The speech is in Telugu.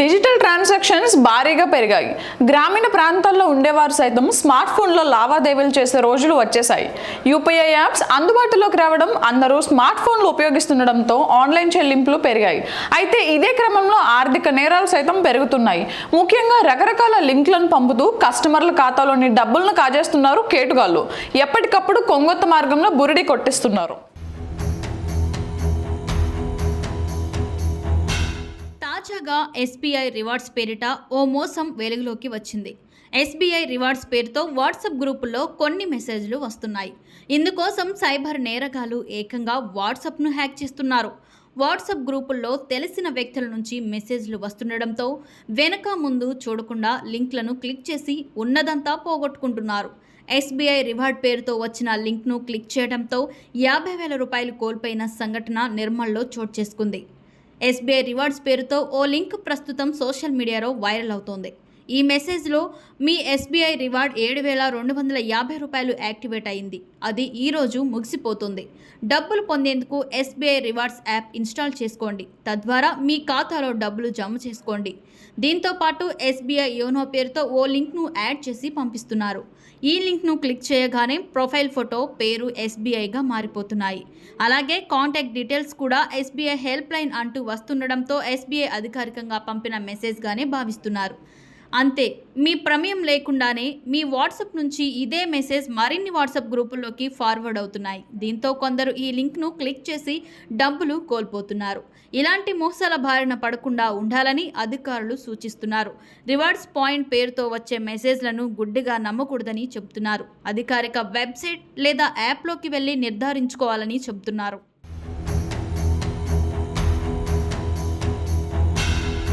డిజిటల్ ట్రాన్సాక్షన్స్ భారీగా పెరిగాయి. గ్రామీణ ప్రాంతాల్లో ఉండేవారు సైతం స్మార్ట్ ఫోన్లో లావాదేవీలు చేసే రోజులు వచ్చేసాయి యూపీఐ యాప్స్ అందుబాటులోకి రావడం అందరూ స్మార్ట్ ఫోన్లు ఉపయోగిస్తుండడంతో ఆన్లైన్ చెల్లింపులు పెరిగాయి. అయితే ఇదే క్రమంలో ఆర్థిక నేరాలు సైతం పెరుగుతున్నాయి. ముఖ్యంగా రకరకాల లింక్లను పంపుతూ కస్టమర్ల ఖాతాలోని డబ్బులను కాజేస్తున్నారు కేటుగాళ్ళు. ఎప్పటికప్పుడు కొంగొత్త మార్గంలో బురిడి కొట్టిస్తున్నారు. తాజాగా ఎస్బీఐ రివార్డ్స్ పేరిట ఓ మోసం వెలుగులోకి వచ్చింది. ఎస్బీఐ రివార్డ్స్ పేరుతో వాట్సాప్ గ్రూపుల్లో కొన్ని మెసేజ్లు వస్తున్నాయి. ఇందుకోసం సైబర్ నేరగాలు ఏకంగా వాట్సాప్ను హ్యాక్ చేస్తున్నారు. వాట్సాప్ గ్రూపుల్లో తెలిసిన వ్యక్తుల నుంచి మెసేజ్లు వస్తుండడంతో వెనక ముందు చూడకుండా లింక్లను క్లిక్ చేసి ఉన్నదంతా పోగొట్టుకుంటున్నారు. ఎస్బీఐ రివార్డ్ పేరుతో వచ్చిన లింక్ను క్లిక్ చేయడంతో యాభై వేల రూపాయలు కోల్పోయిన సంఘటన నిర్మల్లో చోటు చేసుకుంది. ఎస్బీఐ రివార్డ్స్ పేరుతో ఓ లింక్ ప్రస్తుతం సోషల్ మీడియాలో వైరల్ అవుతోంది. ఈ మెసేజ్లో మీ ఎస్బీఐ రివార్డ్ ఏడు వేల రెండు వందల యాభై రూపాయలు యాక్టివేట్ అయింది. అది ఈరోజు ముగిసిపోతుంది. డబ్బులు పొందేందుకు ఎస్బీఐ రివార్డ్స్ యాప్ ఇన్స్టాల్ చేసుకోండి. తద్వారా మీ ఖాతాలో డబ్బులు జమ చేసుకోండి. దీంతో పాటు ఎస్బీఐ యోనో పేరుతో ఓ లింక్ను యాడ్ చేసి పంపిస్తున్నారు. ఈ లింక్ను క్లిక్ చేయగానే ప్రొఫైల్ ఫోటో పేరు ఎస్బీఐగా మారిపోతున్నాయి. అలాగే కాంటాక్ట్ డీటెయిల్స్ కూడా ఎస్బీఐ హెల్ప్ లైన్ అంటూ వస్తుండడంతో ఎస్బీఐ అధికారికంగా పంపిన మెసేజ్గానే భావిస్తున్నారు. అంతే మీ ప్రమేయం లేకుండానే మీ వాట్సాప్ నుంచి ఇదే మెసేజ్ మరిన్ని వాట్సాప్ గ్రూపుల్లోకి ఫార్వర్డ్ అవుతున్నాయి. దీంతో కొందరు ఈ లింక్ను క్లిక్ చేసి డబ్బులు కోల్పోతున్నారు. ఇలాంటి మోసాల బారిన పడకుండా ఉండాలని అధికారులు సూచిస్తున్నారు. రివార్డ్స్ పాయింట్ పేరుతో వచ్చే మెసేజ్లను గుడ్డిగా నమ్మకూడదని చెబుతున్నారు. అధికారిక వెబ్సైట్ లేదా యాప్లోకి వెళ్ళి నిర్ధారించుకోవాలని చెబుతున్నారు.